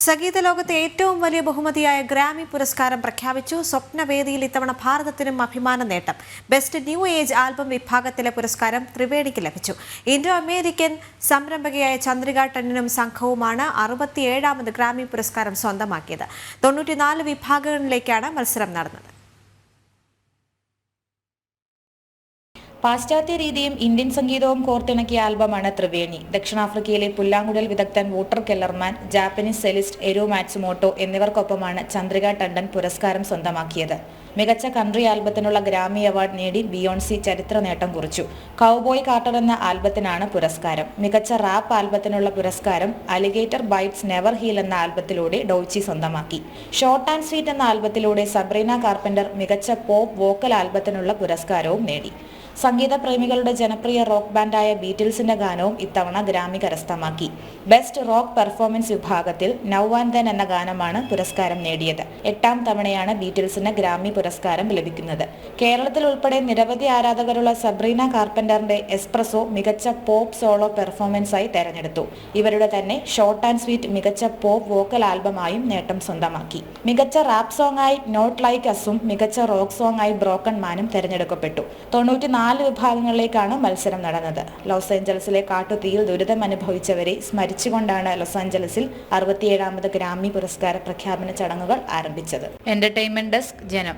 സംഗീത ലോകത്തെ ഏറ്റവും വലിയ ബഹുമതിയായ ഗ്രാമി പുരസ്കാരം പ്രഖ്യാപിച്ചു. സ്വപ്നവേദിയിൽ ഇത്തവണ ഭാരതത്തിനും അഭിമാന നേട്ടം. ബെസ്റ്റ് ന്യൂ ഏജ് ആൽബം വിഭാഗത്തിലെ പുരസ്കാരം ത്രിവേണിക്ക് ലഭിച്ചു. ഇൻഡോ അമേരിക്കൻ സംരംഭകയായ ചന്ദ്രിക ടണ്ണിനും സംഘവുമാണ് അറുപത്തിയേഴാമത് ഗ്രാമി പുരസ്കാരം സ്വന്തമാക്കിയത്. തൊണ്ണൂറ്റിനാല് വിഭാഗങ്ങളിലേക്കാണ് മത്സരം നടന്നത്. പാശ്ചാത്യ രീതിയും ഇന്ത്യൻ സംഗീതവും കോർത്തിണക്കിയ ആൽബമാണ് ത്രിവേണി. ദക്ഷിണാഫ്രിക്കയിലെ പുല്ലാങ്കുഴൽ വിദഗ്ധൻ Wouter Kellerman Japanese cellist Eru Matsumoto എന്നിവർക്കൊപ്പമാണ് Chandrika Tandon പുരസ്കാരം സ്വന്തമാക്കിയത്. മികച്ച കൺട്രി ആൽബത്തിനുള്ള ഗ്രാമി അവാർഡ് നേടി ബിയോൺസി ചരിത്ര നേട്ടം കുറിച്ചു. കൗബോയ് കാർട്ടർ എന്ന ആൽബത്തിനാണ് പുരസ്കാരം. മികച്ച റാപ്പ് ആൽബത്തിനുള്ള പുരസ്കാരം അലിഗേറ്റർ ബൈറ്റ്സ് നെവർ ഹീൽ എന്ന ആൽബത്തിലൂടെ ഡോച്ചി സ്വന്തമാക്കി. ഷോർട്ട് ആൻഡ് സ്വീറ്റ് എന്ന ആൽബത്തിലൂടെ സബ്രീന കാർപ്പന്റർ മികച്ച പോപ്പ് വോക്കൽ ആൽബത്തിനുള്ള പുരസ്കാരവും നേടി. സംഗീത പ്രേമികളുടെ ജനപ്രിയ റോക്ക് ബാൻഡായ ബീറ്റിൽസിന്റെ ഗാനവും ഇത്തവണ ഗ്രാമി കരസ്ഥമാക്കി ബെസ്റ്റ് റോക്ക് പെർഫോമൻസ് വിഭാഗത്തിൽ നൗ ആൻഡ് ദെൻ എന്ന ഗാനമാണ് പുരസ്കാരം നേടിയത്. എട്ടാം തവണയാണ് ബീറ്റിൽസിന് ഗ്രാമി പുരസ്കാരം ലഭിക്കുന്നത്. കേരളത്തിൽ ഉൾപ്പെടെ നിരവധി ആരാധകരുള്ള സബ്രീന കാർപ്പന്ററിന്റെ എസ്പ്രസോ മികച്ച പോപ്പ് സോളോ പെർഫോമൻസായി തെരഞ്ഞെടുത്തു. ഇവരുടെ തന്നെ ഷോർട്ട് ആൻഡ് സ്വീറ്റ് മികച്ച പോപ്പ് വോക്കൽ ആൽബമായും നേട്ടം സ്വന്തമാക്കി. മികച്ച റാപ്പ് ആയി നോട്ട് ലൈക്ക് അസും മികച്ച റോക്ക് ആയി ബ്രോക്കൺ മാനും തെരഞ്ഞെടുക്കപ്പെട്ടു. തൊണ്ണൂറ്റിനാല് വിഭാഗങ്ങളിലേക്കാണ് മത്സരം നടന്നത്. ലോസ് ഏഞ്ചലസിലെ കാട്ടുതീയിൽ ദുരിതം അനുഭവിച്ചവരെ സ്മരിച്ചുകൊണ്ടാണ് ലോസ് ഏഞ്ചലസിൽ അറുപത്തിയേഴാമത് ഗ്രാമി പുരസ്കാര പ്രഖ്യാപന ചടങ്ങുകൾ ആരംഭിച്ചത്. എന്റർടൈൻമെന്റ് ഡെസ്ക് ജനം.